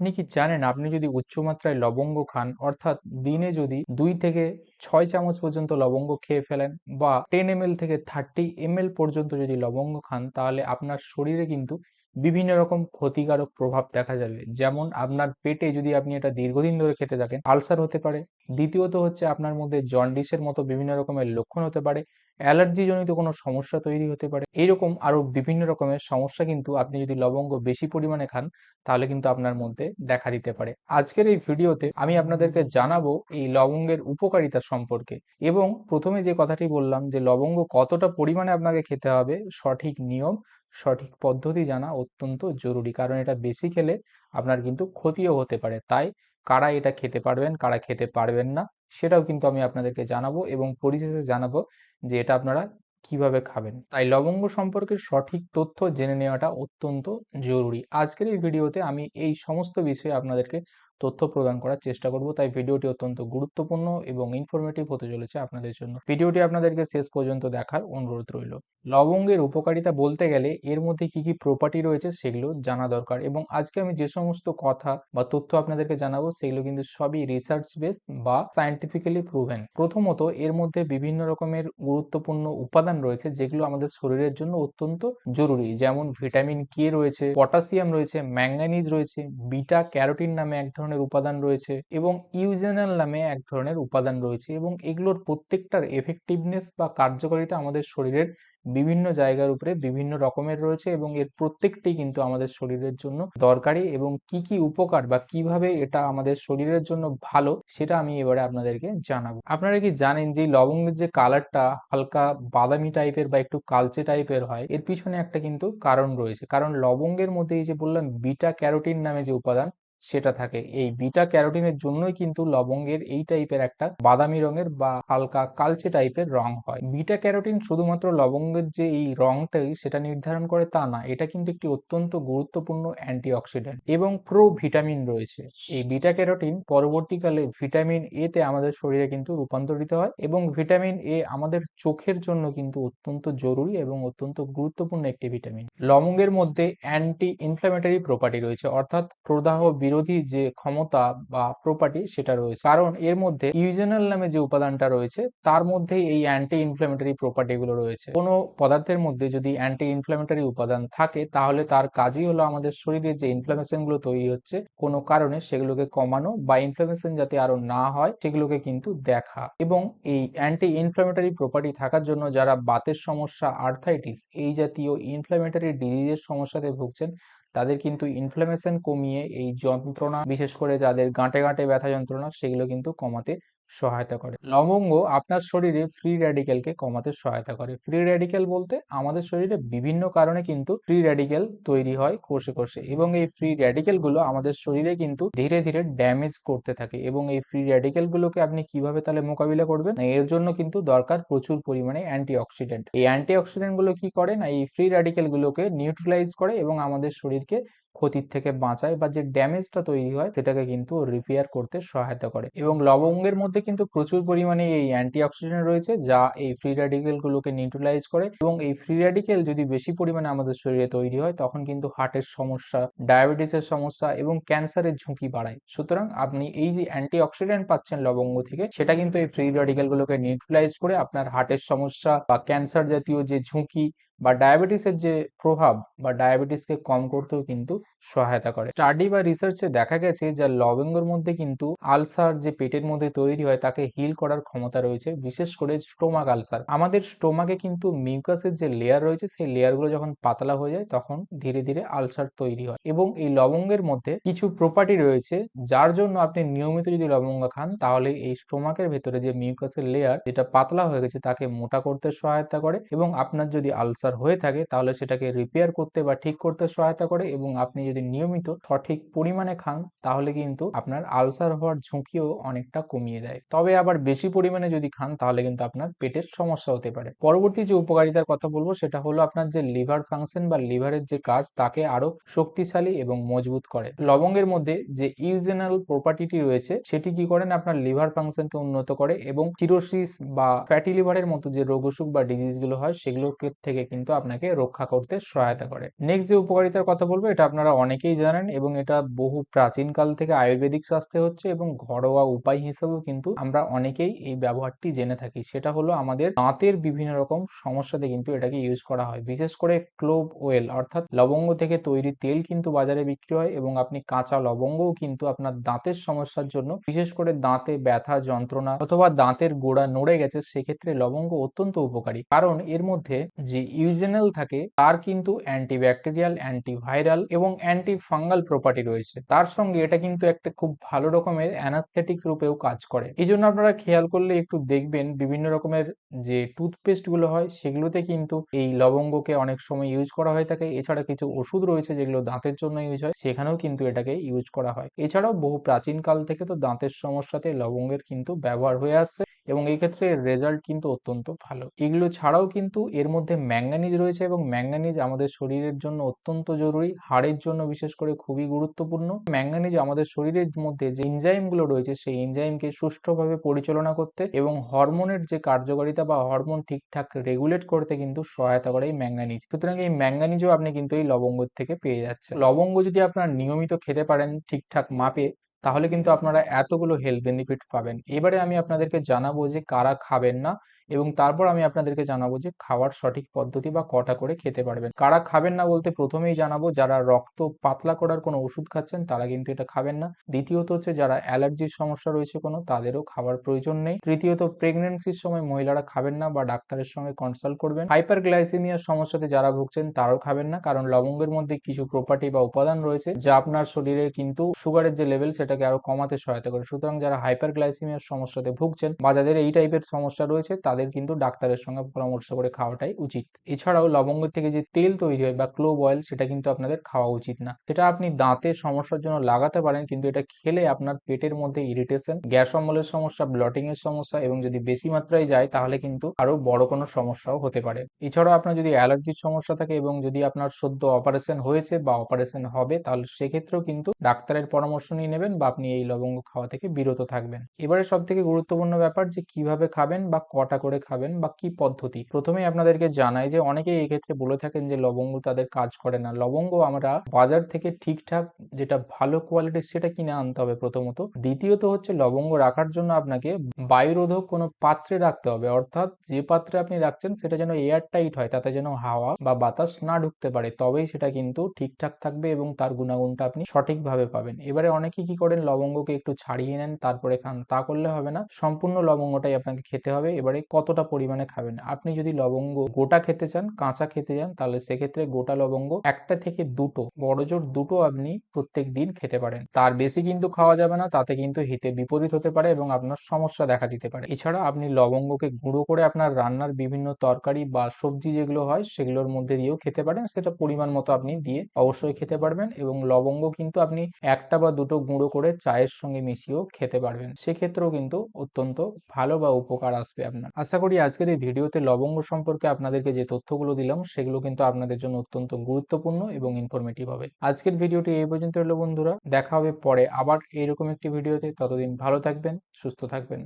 আপনি কি জানেন আপনি যদি উচ্চমাত্রায় লবঙ্গ খান, অর্থাৎ দিনে যদি দুই থেকে ছয় চামচ পর্যন্ত লবঙ্গ খেয়ে ফেলেন বা টেন এম থেকে থার্টি এম পর্যন্ত যদি লবঙ্গ খান, তাহলে আপনার শরীরে কিন্তু বিভিন্ন রকম ক্ষতিকারক প্রভাব দেখা যাবে। যেমন আপনার পেটে যদি আপনি এটা দীর্ঘদিন ধরে খেতে থাকেন, আলসার হতে পারে। দ্বিতীয়ত হচ্ছে আপনার মধ্যে জন্ডিসের মতো বিভিন্ন রকমের লক্ষণ হতে পারে। অ্যালার্জিজনিত কোনো সমস্যা তৈরি হতে পারে। এইরকম আরও বিভিন্ন রকমের সমস্যা কিন্তু আপনি যদি লবঙ্গ বেশি পরিমাণে খান, তাহলে কিন্তু আপনার মধ্যে দেখা দিতে পারে। আজকের এই ভিডিওতে আমি আপনাদেরকে জানাব এই লবঙ্গের উপকারিতা সম্পর্কে এবং প্রথমে যে কথাটি বললাম যে লবঙ্গ কতটা পরিমাণে আপনাকে খেতে হবে, সঠিক নিয়ম, সঠিক পদ্ধতি জানা অত্যন্ত জরুরি, কারণ এটা বেশি খেলে আপনার কিন্তু ক্ষতিও হতে পারে। তাই কারা এটা খেতে পারবেন, কারা খেতে পারবেন না সেটাও কিন্তু আমি আপনাদেরকে জানাব এবং পরিশেষে জানাব যে এটা আপনারা কীভাবে খাবেন। তাই লবঙ্গ সম্পর্কে সঠিক তথ্য জেনে নেওয়াটা অত্যন্ত জরুরি। আজকের এই ভিডিওতে আমি এই সমস্ত বিষয়ে আপনাদেরকে তথ্য প্রদান করার চেষ্টা করব। তাই ভিডিওটি অত্যন্ত গুরুত্বপূর্ণ এবং ইনফরমেটিভ হতে চলেছে আপনাদের জন্য। ভিডিওটি আপনাদেরকে শেষ পর্যন্ত দেখার অনুরোধ রইল। লবঙ্গের উপকারিতা বলতে গেলে এর মধ্যে কি কি প্রপার্টি রয়েছে সেগুলো জানা দরকার এবং আজকে আমি যে সমস্ত কথা বা তথ্য আপনাদেরকে জানাব সেগুলো কিন্তু সবই রিসার্চ বেস বা সায়েন্টিফিক্যালি প্রুভেন প্রথমত এর মধ্যে বিভিন্ন রকমের গুরুত্বপূর্ণ উপাদান রয়েছে যেগুলো আমাদের শরীরের জন্য অত্যন্ত জরুরি। যেমন ভিটামিন কে রয়েছে পটাশিয়াম রয়েছে ম্যাঙ্গানিজ রয়েছে বিটা ক্যারোটিন নামে এক ধরনের উপাদান রয়েছে এবং ইউজেনাল নামে এক ধরনের উপাদান রয়েছে এবং এগুলোর প্রত্যেকটার এফেক্টিভনেস বা কার্যকারিতা আমাদের শরীরের বিভিন্ন জায়গার উপরে বিভিন্ন রকমের রয়েছে এবং এর প্রত্যেকটি কিন্তু আমাদের শরীরের জন্য দরকারি এবং কি কি উপকার বা কীভাবে এটা আমাদের শরীরের জন্য ভালো সেটা আমি এবারে আপনাদেরকে জানাব। আপনারা কি জানেন যে লবঙ্গের যে কালারটা হালকা বাদামি টাইপের বা একটু কালচে টাইপের হয়, এর পিছনে একটা কিন্তু কারণ রয়েছে। কারণ লবঙ্গের মধ্যে এই যে বললাম বিটা ক্যারোটিন নামে যে উপাদান সেটা থাকে। এই বিটা ক্যারোটিনের জন্যই কিন্তু লবঙ্গের এই টাইপের একটা বাদামি রঙের বা হালকা কালচে টাইপের রং হয়। বিটা ক্যারোটিন শুধুমাত্র লবঙ্গের যে এই রংটাই সেটা নির্ধারণ করে তা না, এটা কিন্তু একটি অত্যন্ত গুরুত্বপূর্ণ অ্যান্টিঅক্সিডেন্ট এবং প্রো ভিটামিন রয়েছে। এই বিটা ক্যারোটিন পরবর্তীকালে ভিটামিন এ তে আমাদের শরীরে কিন্তু রূপান্তরিত হয় এবং ভিটামিন এ আমাদের চোখের জন্য কিন্তু অত্যন্ত জরুরি এবং অত্যন্ত গুরুত্বপূর্ণ একটি ভিটামিন। লবঙ্গের মধ্যে অ্যান্টি ইনফ্ল্যামেটরি প্রপার্টি রয়েছে, অর্থাৎ প্রদাহ বিরোধী যে ক্ষমতা বা প্রপার্টি সেটা রয়েছে। কারণ এর মধ্যে ইউজেনাল নামে যে উপাদানটা রয়েছে, তার মধ্যে এই অ্যান্টি ইনফ্ল্যামেটরি প্রপার্টি গুলো রয়েছে। কোনো পদার্থের মধ্যে যদি অ্যান্টি ইনফ্ল্যামেটরি উপাদান থাকে, তাহলে তার কাজই হলো আমাদের শরীরে যে ইনফ্লামেশনগুলো তৈরি হচ্ছে, কোনো কারণে সেগুলোকে কমানো বা ইনফ্লামেশন যাতে আরও না হয়, সেগুলোকে কিন্তু দেখা। এবং এই অ্যান্টি ইনফ্ল্যামেটরি প্রপার্টি থাকার জন্য যারা বাতের সমস্যা আর্থাইটিস এই জাতীয় ইনফ্ল্যামেটরি ডিজিজের সমস্যাতে ভুগছেন তাদের কিন্তু ইনফ্লামেশন কমিয়ে এই যন্ত্রণা, বিশেষ করে যাদের গাঁটে গাঁটে ব্যথা যন্ত্রণা, সেগুলো কিন্তু কমাতে সহায়তা করে। লবঙ্গ আপনার শরীরে ফ্রি র্যাডিক্যালকে কমাতে সহায়তা করে। ফ্রি র্যাডিক্যাল বলতে আমাদের শরীরে বিভিন্ন কারণে কিন্তু ফ্রি র্যাডিক্যাল তৈরি হয় কোষে কোষে এবং এই ফ্রি র্যাডিক্যালগুলো আমাদের শরীরে কিন্তু ধীরে ধীরে ড্যামেজ করতে থাকে এবং এই ফ্রি র্যাডিক্যাল গুলোকে আপনি কীভাবে তাহলে মোকাবিলা করবেন? এর জন্য কিন্তু দরকার প্রচুর পরিমাণে অ্যান্টিঅক্সিডেন্ট এই অ্যান্টিঅক্সিডেন্টগুলো কি করে না? এই ফ্রি র্যাডিক্যাল গুলোকে নিউট্রালাইজ করে এবং আমাদের শরীরকে ক্ষতির থেকে বাঁচায় বা যে ড্যামেজটা তৈরি হয়, সেটাকে কিন্তু রিপেয়ার করতে সহায়তা করে। এবং লবঙ্গের মধ্যে কিন্তু প্রচুর পরিমাণে এই অ্যান্টিঅক্সিডেন্ট রয়েছে, যা এই ফ্রি র্যাডিক্যালগুলোকে নিউট্রালাইজ করে। এবং এই ফ্রি র্যাডিক্যাল যদি বেশি পরিমাণে আমাদের শরীরে তৈরি হয়, তখন কিন্তু হার্টের সমস্যা ডায়াবেটিসের সমস্যা এবং ক্যান্সারের ঝুঁকি বাড়ায়। সুতরাং আপনি এই যে অ্যান্টিঅক্সিডেন্ট পাচ্ছেন লবঙ্গ থেকে, সেটা কিন্তু এই ফ্রি র্যাডিক্যালগুলোকে নিউট্রালাইজ করে আপনার হার্টের সমস্যা বা ক্যান্সার জাতীয় যে ঝুঁকি বা ডায়াবেটিসের যে প্রভাব বা ডায়াবেটিসকে কম করতেও কিন্তু সহায়তা করে। স্টাডি বা রিসার্চে দেখা গেছে যে লবঙ্গের মধ্যে কিন্তু আলসার যে পেটের মধ্যে তৈরি হয় তাকে হিল করার ক্ষমতা রয়েছে, বিশেষ করে স্টোমাক আলসার আমাদের স্টোমাকে কিন্তু মিউকাসের যে লেয়ার রয়েছে, সেই লেয়ারগুলো যখন পাতলা হয়ে যায় তখন ধীরে ধীরে আলসার তৈরি হয়। এবং এই লবঙ্গের মধ্যে কিছু প্রপার্টি রয়েছে, যার জন্য আপনি নিয়মিত যদি লবঙ্গ খান, তাহলে এই স্টোমাকের ভেতরে যে মিউকাসের লেয়ার যেটা পাতলা হয়ে গেছে তাকে মোটা করতে সহায়তা করে এবং আপনার যদি আলসার হয়ে থাকে, তাহলে সেটাকে রিপেয়ার করতে বা ঠিক করতে সহায়তা করে এবং আপনি যদি নিয়মিত সঠিক পরিমাণে খান, তাহলে কিন্তু আপনার আলসার হওয়ার ঝুঁকিও অনেকটা কমিয়ে দেয়। তবে আবার বেশি পরিমাণে যদি খান, তাহলে কিন্তু আপনার পেটের সমস্যা হতে পারে। পরবর্তী যে উপকারিতার কথা বলব, সেটা হলো আপনার যে লিভার ফাংশন বা লিভারের যে কাজ, তাকে আরও শক্তিশালী এবং মজবুত করে। লবঙ্গের মধ্যে যে ইউজেনাল প্রপার্টিটি রয়েছে, সেটি কি করেন? আপনার লিভার ফাংশনকে উন্নত করে এবং চিরোসিস বা ফ্যাটি লিভারের মতো যে রোগ অসুখ বা ডিজিজগুলো হয়, সেগুলোকে থেকে কিন্তু আপনাকে রক্ষা করতে সহায়তা করে। নেক্সট যে উপকারিতার কথা বলব, এটা আপনারা অনেকেই জানেন এবং এটা বহু প্রাচীনকাল থেকে আয়ুর্বেদিক শাস্ত্রে হচ্ছে এবং ঘরোয়া উপায় হিসেবেও কিন্তু আমরা অনেকেই এই ব্যবহারটি জেনে থাকি। সেটা হলো আমাদের দাঁতের বিভিন্ন রকম সমস্যাতে কিন্তু এটাকে ইউজ করা হয়। বিশেষ করে ক্লোভ ওয়েল অর্থাৎ লবঙ্গ থেকে তৈরি তেল কিন্তু বাজারে বিক্রি হয় এবং আপনি কাঁচা লবঙ্গও কিন্তু আপনার দাঁতের সমস্যার জন্য, বিশেষ করে দাঁতে ব্যথা, যন্ত্রণা অথবা দাঁতের গোড়া নড়ে গেছে, সেক্ষেত্রে লবঙ্গ অত্যন্ত উপকারী। কারণ এর মধ্যে যে ইউজেনাল থাকে, তার কিন্তু অ্যান্টিব্যাকটেরিয়াল অ্যান্টিভাইরাল এবং অ্যান্টি ফাঙ্গাল প্রপার্টি রয়েছে। তার সঙ্গে এটা কিন্তু একটা খুব ভালো রকমের অ্যানাস্থেটিক্স রূপেও কাজ করে। এই জন্য আপনারা খেয়াল করলে একটু দেখবেন বিভিন্ন রকমের যে টুথপেস্টগুলো হয়, সেগুলোতে কিন্তু এই লবঙ্গকে অনেক সময় ইউজ করা হয়ে থাকে। এছাড়া কিছু ওষুধ রয়েছে যেগুলো দাঁতের জন্য ইউজ হয়, সেখানেও কিন্তু এটাকে ইউজ করা হয়। এছাড়াও বহু প্রাচীন কাল থেকে তো দাঁতের সমস্যাতে লবঙ্গের কিন্তু ব্যবহার হয়ে আসছে। এবং এই ক্ষেত্রে রেজাল্ট কিন্তু অত্যন্ত ভালো। এগুলো ছাড়াও কিন্তু এর মধ্যে ম্যাঙ্গানিজ রয়েছে এবং ম্যাঙ্গানিজ আমাদের শরীরের জন্য অত্যন্ত জরুরি। হাড়ের জন্য বিশেষ করে খুবই গুরুত্বপূর্ণ। ম্যাঙ্গানিজ আমাদের শরীরের মধ্যে যে এনজাইমগুলো রয়েছে, সেই এনজাইমকে সুষ্ঠুভাবে পরিচালনা করতে এবং হরমোনের যে কার্যকারিতা বা হরমোন ঠিকঠাক রেগুলেট করতে কিন্তু সহায়তা করে এই ম্যাঙ্গানিজ সুতরাং এই ম্যাঙ্গানিজও আপনি কিন্তু এই লবঙ্গ থেকে পেয়ে যাচ্ছেন। লবঙ্গ যদি আপনার নিয়মিত খেতে পারেন ঠিকঠাক মাপে তাহলে কিন্তু আপনারা এতগুলো হেলথ বেনিফিট পাবেন। এবারে আমি আপনাদেরকে জানাব যে কারা খাবেন না এবং তারপর আমি আপনাদেরকে জানাব যে খাওয়ার সঠিক পদ্ধতি বা কটা করে খেতে পারবেন। কারা খাবেন না বলতে প্রথমেই জানাব, যারা রক্ত পাতলা করার কোনো ওষুধ খাচ্ছেন, তারা কিন্তু এটা খাবেন না। দ্বিতীয়ত হচ্ছে যারা অ্যালার্জির সমস্যা রয়েছে কোনো, তাদেরও খাবার প্রয়োজন নেই। তৃতীয়ত প্রেগনেন্সির সময় মহিলারা খাবেন না বা ডাক্তারের সঙ্গে কনসাল্ট করবেন। হাইপার গ্লাইসেমিয়ার সমস্যাতে যারা ভুগছেন, তারাও খাবেন না, কারণ লবঙ্গের মধ্যে কিছু প্রপার্টি বা উপাদান রয়েছে, যা আপনার শরীরে কিন্তু সুগারের যে লেভেল সেটাকে আরও কমাতে সহায়তা করে। সুতরাং যারা হাইপার গ্লাইসেমিয়ার সমস্যাতে ভুগছেন বা যাদের এই টাইপের সমস্যা রয়েছে, তাদের কিন্তু ডাক্তারের সঙ্গে পরামর্শ করে খাওয়াটাই উচিত। এছাড়াও লবঙ্গ থেকে যে তেল তৈরি হয় বা ক্লোভ অয়েল সেটা কিন্তু আপনাদের খাওয়া উচিত না। সেটা আপনি দাঁতের সমস্যার জন্য লাগাতে পারেন, কিন্তু এটা খেলে আপনার পেটের মধ্যে ইরিটেশন গ্যাস অম্বলের সমস্যা ব্লটিং এর সমস্যা এবং যদি বেশি মাত্রায় যায়, তাহলে কিন্তু আরও বড় কোনো সমস্যাও হতে পারে। এছাড়াও আপনার যদি অ্যালার্জির সমস্যা থাকে এবং যদি আপনার সদ্য অপারেশন হয়েছে বা অপারেশন হবে, তাহলে সেক্ষেত্রেও কিন্তু ডাক্তারের পরামর্শ নিয়ে নেবেন বা আপনি এই লবঙ্গ খাওয়া থেকে বিরত থাকবেন। এবারে সব থেকে গুরুত্বপূর্ণ ব্যাপার যে কীভাবে খাবেন বা কটা করে খাবেন বা কি পদ্ধতি? প্রথমেই আপনাদেরকে জানাই যে অনেকেই এই ক্ষেত্রে বলে থাকেন যে লবঙ্গ তাদের কাজ করে না। লবঙ্গ আমরা বাজার থেকে ঠিকঠাক যেটা ভালো কোয়ালিটির সেটা কিনে আনতে হবে প্রথমত। দ্বিতীয়ত হচ্ছে লবঙ্গ রাখার জন্য আপনাকে বায়ুরোধক কোনো পাত্রে রাখতে হবে। অর্থাৎ যে পাত্রে আপনি রাখছেন সেটা যেন এয়ার টাইট হয়, তাতে যেন হাওয়া বা বাতাস না ঢুকতে পারে। তবেই সেটা কিন্তু ঠিকঠাক থাকবে এবং তার গুণাগুণটা আপনি সঠিকভাবে পাবেন। এবারে অনেকে কি করেন? লবঙ্গকে একটু ছাড়িয়ে নেন, তারপরে খান। তা করলে হবে না। সম্পূর্ণ লবঙ্গটাই আপনাকে খেতে হবে। এবারে কতটা পরিমাণে খাবেন? আপনি যদি লবঙ্গ গোটা খেতে চান, কাঁচা খেতে চান, তাহলে সেক্ষেত্রে গোটা লবঙ্গ একটা থেকে দুটো, বড় জোর দুটো আপনি প্রত্যেক দিন খেতে পারেন। তার বেশি কিন্তু খাওয়া যাবে না, তাতে কিন্তু হিতে বিপরীত হতে পারে এবং আপনার সমস্যা দেখা দিতে পারে। এছাড়া আপনি লবঙ্গকে গুঁড়ো করে আপনার রান্নার বিভিন্ন তরকারি বা সবজি যেগুলো হয়, সেগুলোর মধ্যে দিয়েও খেতে পারেন। সেটা পরিমাণ মতো আপনি দিয়ে অবশ্যই খেতে পারবেন এবং লবঙ্গ কিন্তু আপনি একটা বা দুটো গুঁড়ো করে চায়ের সঙ্গে মিশিয়েও খেতে পারবেন। সেক্ষেত্রেও কিন্তু অত্যন্ত ভালো বা উপকার আসবে আপনার। আশা করি আজকের এই ভিডিওতে লবঙ্গ সম্পর্কে আপনাদেরকে যে তথ্যগুলো দিলাম, সেগুলো কিন্তু আপনাদের জন্য অত্যন্ত গুরুত্বপূর্ণ এবং ইনফরমেটিভ হবে। আজকের ভিডিওটি এই পর্যন্ত হলো বন্ধুরা, দেখা হবে পরে আবার এইরকম একটি ভিডিওতে। ততদিন ভালো থাকবেন, সুস্থ থাকবেন।